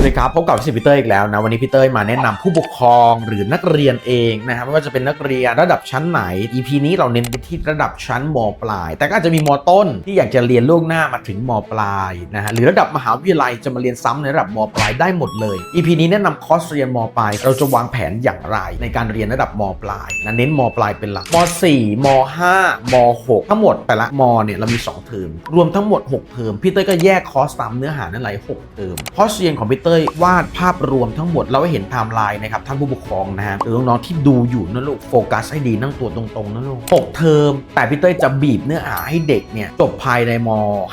วัสดีครับพบกับพี่พีเตอร์อีกแล้วนะวันนี้พี่เตอร์มาแนะนำผู้ปกครองหรือนักเรียนเองนะครับไม่ว่าจะเป็นนักเรียนระดับชั้นไหน EP นี้เราเน้นไปที่ระดับชั้นมปลาย แต่ก็อาจจะมีมต้นที่อยากจะเรียนล่วงหน้ามาถึงมปลายนะฮะหรือระดับมหาวิทยาลัยจะมาเรียนซ้ำในระดับมปลายได้หมดเลย EP นี้แนะนำคอร์สเรียนมปลาย เราจะวางแผนอย่างไร ในการเรียนระดับมปลายนะเน้นมปลายเป็นหลักม 4 ม 5 ม 6 ทั้งหมดแต่ละมเนี่ยเรามี2เทอมรวมทั้งหมด 6 เทอมพี่เต้ยก็แยกคอร์สตามเนื้อหานั่นหละ6เทอมคอร์สเรียนของพี่เตยวาดภาพรวมทั้งหมดเราให้เห็นไทม์ไลน์นะครับท่านผู้ปกครองนะฮะหรือน้องๆที่ดูอยู่นะลูกโฟกัสให้ดีนั่งตัวตรงๆนะลูก6เทอม แต่พี่เต้ยจะบีบเนื้อหาให้เด็กเนี่ยจบภายในม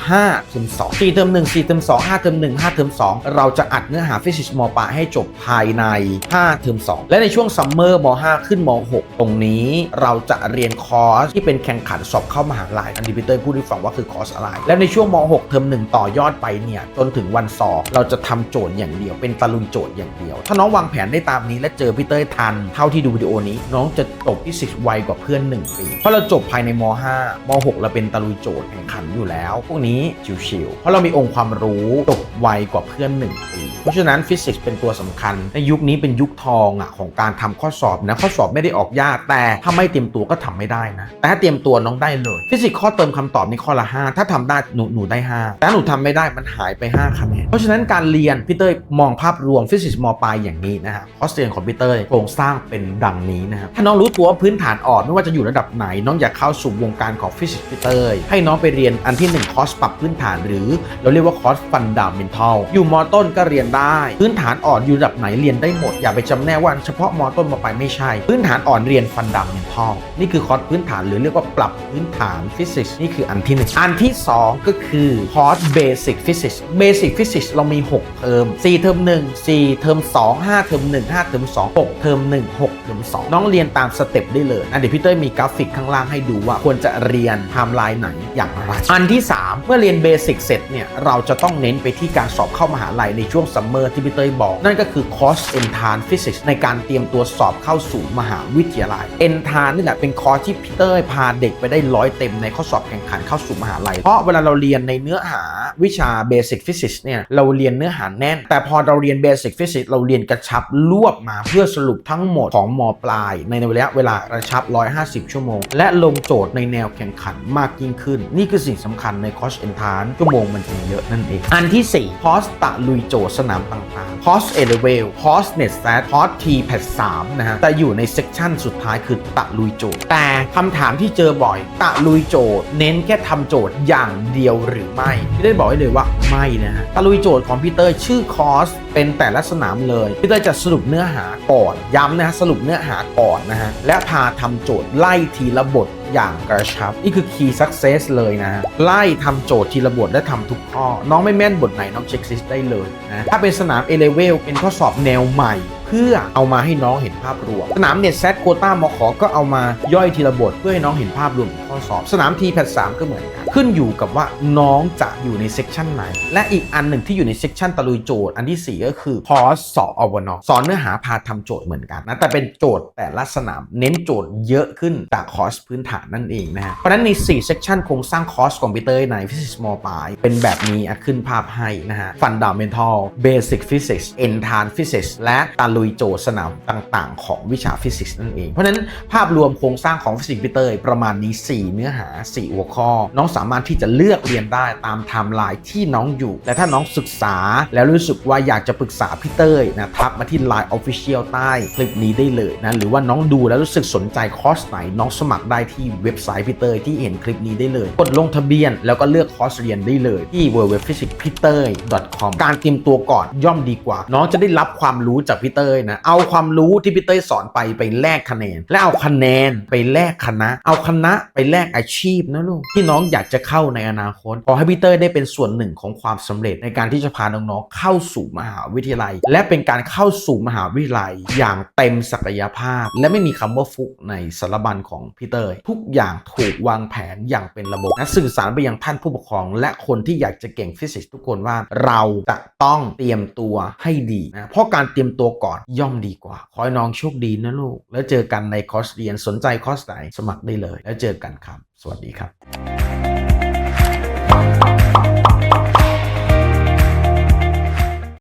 5เทอม2 4เทอม1 4เทอม2 5เทอม1 5เทอม2 เราจะอัดเนื้อหาฟิสิกส์มปลายให้จบภายใน 5 เทอม2 และในช่วงซัมเมอร์ม5ขึ้นม6ตรงนี้ เราจะเรียนคอร์สที่เป็นแข่งขันสอบเข้ามหาลัยอันนี้พี่เต้ยพูดให้ฟังว่าคือคอร์สอะไร และในช่วงม6เทอม1 ต่อยอดไปเนี่ยจนถึงวันสอบเราจะทำโจทย์อย่างเดียว เป็นตะลุยโจทย์อย่างเดียว ถ้าน้องวางแผนได้ตามนี้และเจอพี่เต้ยทัน เท่าที่ดูวิดีโอนี้ น้องจะจบฟิสิกส์ไวกว่าเพื่อน 1 ปี เพราะเราจบภายในม 5 ม 6 เราเป็นตะลุยโจทย์แข่งขันอยู่แล้ว พวกนี้ชิวๆเพราะเรามีองค์ความรู้จบไวกว่าเพื่อน 1 ปี เพราะฉะนั้นฟิสิกส์เป็นตัวสำคัญในยุคนี้เป็นยุคทองอะของการทำข้อสอบนะข้อสอบไม่ได้ออกยากแต่ถ้าไม่เตรียมตัวก็ทำไม่ได้นะแต่ถ้าเตรียมตัวน้องได้เลยฟิสิกส์ข้อเติมคำตอบนี่ข้อละ 5 ถ้าทำได้หนูหนูได้ 5 แต่หนูทำไม่ได้มันหายไป 5คะแนนเพราะฉะนั้นการเรียนพี่เตยมองภาพรวมฟิสิกส์มปลายอย่างนี้นะฮะคอร์สเรียนของพี่เต้ยโครงสร้างเป็นดังนี้นะครับถ้าน้องรู้ตัวว่าพื้นฐานอ่อนไม่ว่าจะอยู่ระดับไหน น้องอยากเข้าสู่วงการของฟิสิกส์พี่เต้ยให้น้องไปเรียนอันที่ 1 คอร์สปรับพื้นฐาน หรือเราเรียกว่าคอร์สฟันดาเมนทัลอยู่มต้นก็เรียนได้ พื้นฐานอ่อนอยู่ระดับไหนเรียนได้หมด อย่าไปจำแนกว่าเฉพาะมต้นมาไปลายไม่ใช่ พื้นฐานอ่อนเรียนฟันดาเมนทัลนี่คือคอร์สพื้นฐานหรือเรียกว่าปรับพื้นฐานฟิสิกส์นี่คืออันที่หนึ่งอันที่สองก็คือคอร์สเบสิกฟิสิกส์เบสิกฟิสิกส์เรามี 6 เทอม4เทอม1 4เทอม2 5เทอม1 5เทอม2 6เทอม1 6 เทอม2น้องเรียนตามสเต็ปได้เลยนะเดี๋ยวพี่เต้ยมีกราฟิกข้างล่างให้ดูว่าควรจะเรียนไทม์ไลน์ไหนอย่างไรอันที่ 3 เมื่อเรียนเบสิกเสร็จเนี่ยเราจะต้องเน้นไปที่การสอบเข้ามหาลัยในช่วงซัมเมอร์ที่พี่เต้ยบอก นั่นก็คือคอร์สเอนทานฟิสิกส์ในการเตรียมตัวสอบเข้าสู่มหาวิทยาลัยเอนทานนี่แหละเป็นคอร์สที่พี่เต้ยพาเด็กไปได้ร้อยเต็มในข้อสอบแข่งขันเข้าสู่มหาลัย เพราะเวลาเราเรียนในเนื้อหาวิชาเบสิกฟิสิกส์เนี่ยเราเรียนเนื้อหาแน่น แต่พอเราเรียนเบสิกฟิสิกส์เราเรียนกระชับรวบมาเพื่อสรุปทั้งหมดของมปลาย ในระยะเวลากระชับ 150 ชั่วโมง และลงโจทย์ในแนวแข่งขันมากยิ่งขึ้น นี่คือสิ่งสำคัญในคอสเอนทานชั่วโมงมันจึงเยอะนั่นเอง อันที่4คอสตะลุยโจทย์สนามต่างๆคอสเอเลเวลคอสเน็ตแซดคอสทีแพดสามนะฮะแต่อยู่ในเซกชันสุดท้ายคือตะลุยโจทย์ แต่คำถามที่เจอบ่อย ตะลุยโจทย์ เน้นแค่ทำโจทย์อย่างเดียวหรือไม่พี่ได้บอกให้เลยว่าไม่นะฮะตะลุยโจทย์ของพี่เตอร์ชื่อคอสเป็นแต่ละสนามเลยพี่เตอร์จะสรุปเนื้อหาก่อนย้ำนะฮะสรุปเนื้อหาก่อนนะฮะ และพาทำโจทย์ไล่ทีละบทอย่างกระชับ นี่คือ key success เลยนะะไล่ทำโจทย์ทีละบทและทำทุกข้อ น้องไม่แม่นบทไหนน้องเช็คซิสได้เลยนะ ถ้าเป็นสนามเอเลเวลเป็นข้อสอบแนวใหม่เพื่อเอามาให้น้องเห็นภาพรวม สนามเน็ตแซดโคต้ามขอก็เอามาย่อยทีละบทเพื่อให้น้องเห็นภาพรวมข้อสอบ สนามทีแพทสามก็เหมือนกันขึ้นอยู่กับว่าน้องจะอยู่ในเซกชันไหน และอีกอันหนึ่งที่อยู่ในเซกชันตะลุยโจทย์อันที่ 4 ก็คือคอร์สสอบอวนสอนเนื้อหาพาทำโจทย์เหมือนกันนะแต่เป็นโจทย์แต่ละสนามเน้นโจทย์เยอะขึ้นจากคอร์สพื้นฐานนั่นเองนะฮะเพราะนั้นใน4เซกชันโครงสร้างคอร์สของพีเตอร์ในฟิสิกส์มปลายเป็นแบบนี้ขึ้นภาพให้นะฮะ Fundamental Basic Physics Entrance Physics และตะลุยโจทย์สนามต่างๆ ของวิชาฟิสิกส์นั่นเอง เพราะนั้นภาพรวมโครงสร้างของฟิสิกส์พีเตอร์ประมาณนี้ 4 เนื้อหา 4 หัวข้อ น้องสามารถที่จะเลือกเรียนได้ตามไทม์ไลน์ที่น้องอยู่ และถ้าน้องศึกษาแล้วรู้สึกว่าอยากจะปรึกษาพี่เต้ยนะทักมาที่ Line Official ใต้คลิปนี้ได้เลยนะหรือว่าน้องดูแล้วรู้สึกสนใจคอร์สไหน น้องสมัครได้ที่เว็บไซต์พี่เต้ยที่เห็นคลิปนี้ได้เลย กดลงทะเบียนแล้วก็เลือกคอร์สเรียนได้เลยที่ www.physicspitey.com การเตรียมตัวก่อนย่อมดีกว่า น้องจะได้รับความรู้จากพี่เต้ยนะเอาความรู้ที่พี่เต้ยสอนไปไปแลกคะแนน และเอาคะแนนไปแลกคณะ เอาคณะไปแลกอาชีพนะลูกที่น้องอยากจะเข้าในอนาคตขอให้พี่เต้ยได้เป็นส่วนหนึ่งของความสำเร็จในการที่จะพาน้องๆเข้าสู่มหาวิทยาลัย และเป็นการเข้าสู่มหาวิทยาลัย อย่างเต็มศักยภาพ และไม่มีคำว่าฟุกในสารบัญของพี่เต้ยทุกอย่างถูกวางแผนอย่างเป็นระบบและสื่อสารไปยังท่านผู้ปกครอง และคนที่อยากจะเก่งฟิสิกส์ทุกคนว่าเราจะต้องเตรียมตัวให้ดีนะเพราะการเตรียมตัวก่อนอนย่อมดีกว่า ขอให้น้องโชคดีนะลูก แล้วเจอกันในคอร์สเรียนสนใจคอร์สไหนสมัครได้เลย แล้วเจอกันครับ สวัสดีครับ